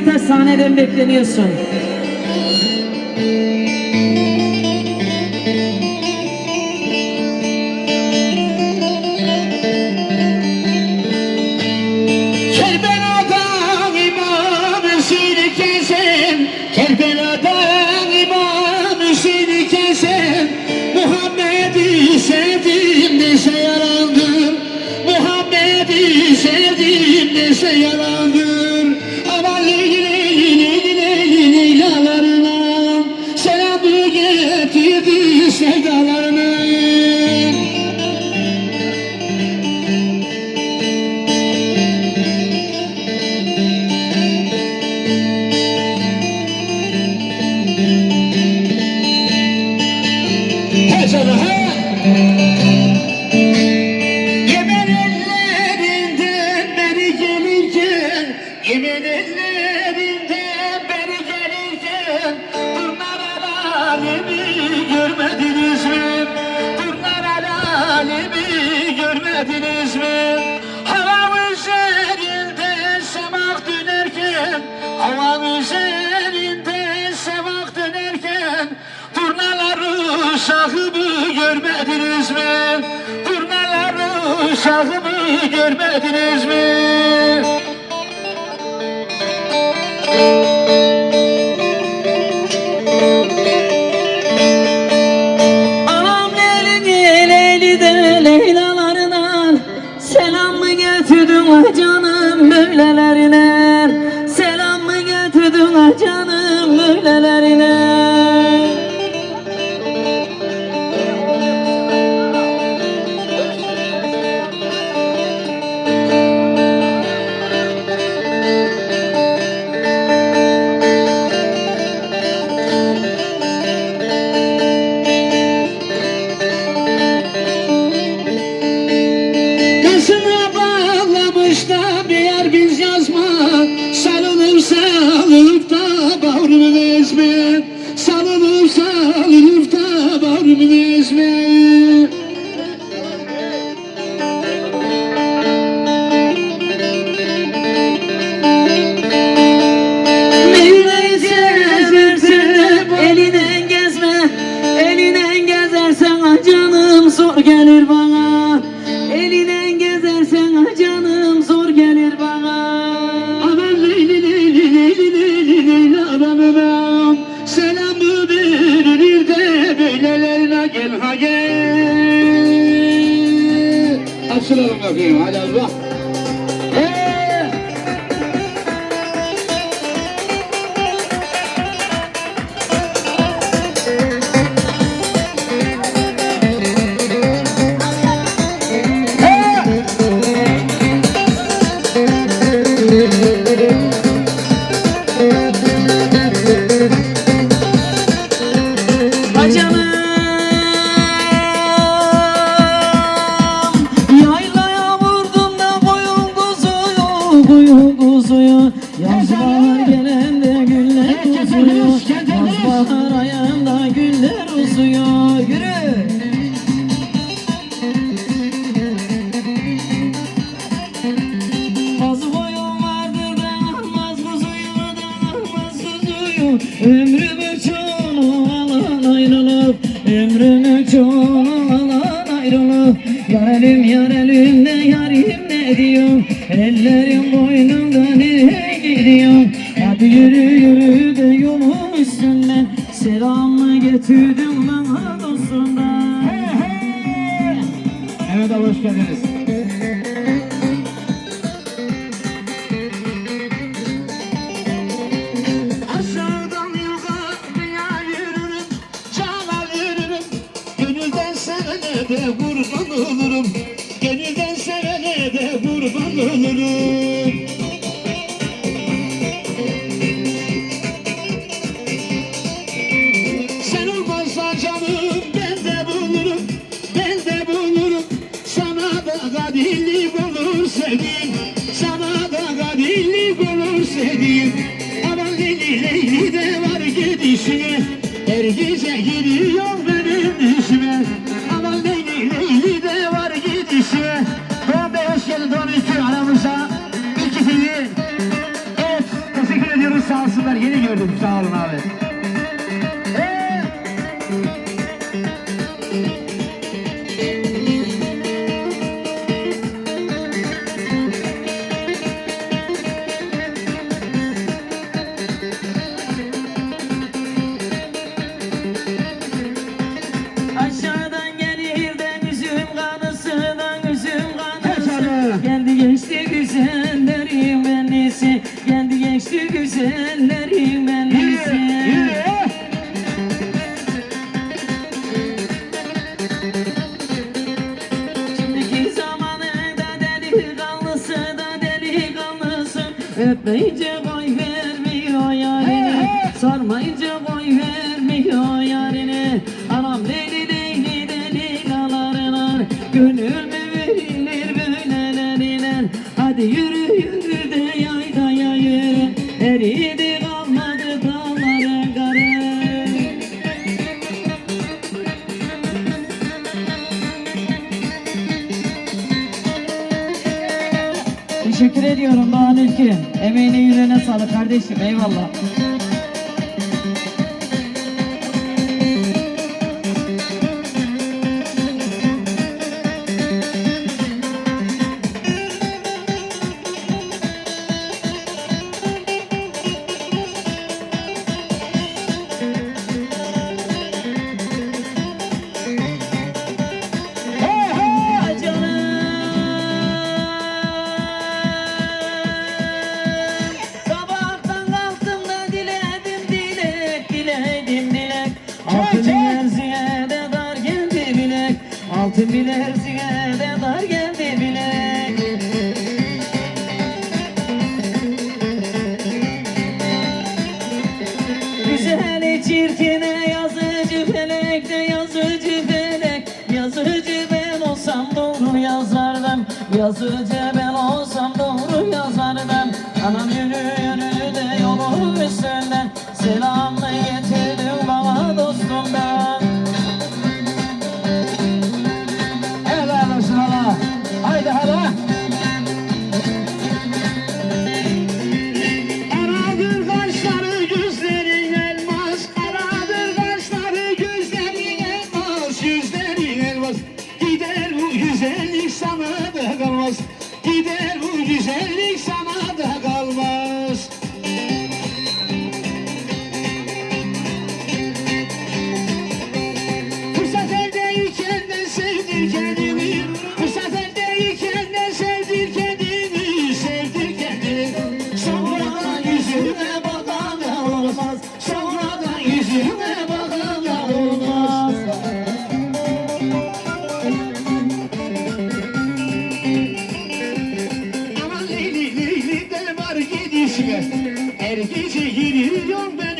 bir tane sahneden bekleniyorsun. Sana he! Yemen ellerinden beri gelirken Yemen ellerinden beri gelirken Durnar alemi görmediniz mi? Durnar alemi görmediniz mi? Hava üzerinde semak dönerken Hava üzerinde Şahımı görmediniz mi? Turnaları şahımı görmediniz mi? Anam Leyli Leyli de Leylalarına Selam mı getirdin ah canım böylelerine Selam mı getirdin ah canım böylelerine Açılalım bakayım hadi Allah Hey! Yarim yar elimde yarim ne diyor Ellerim boynumda nereye gidiyor? Hadi yürü yürü de yolun üstünden Selamı getirdim bana dostundan Evet abi hoş geldiniz. annesi Geldi geçti güzellerim annesi yeah, yeah. Şimdiki zamanı da delikanlısı da delikanlısı Öpmeyince koy vermiyor yarını hey, hey. Sarmayınca koy teşekkür ediyorum Doğan Ülkü. Emeğine yüreğine sağlık kardeşim. Eyvallah. Geldim bile Erzin'e ben dar bile. Güzel çirkine yazıcı felekte yazıcı felek. Yazıcı ben olsam doğru yazardım. Yazıcı Her gece giriyorum ben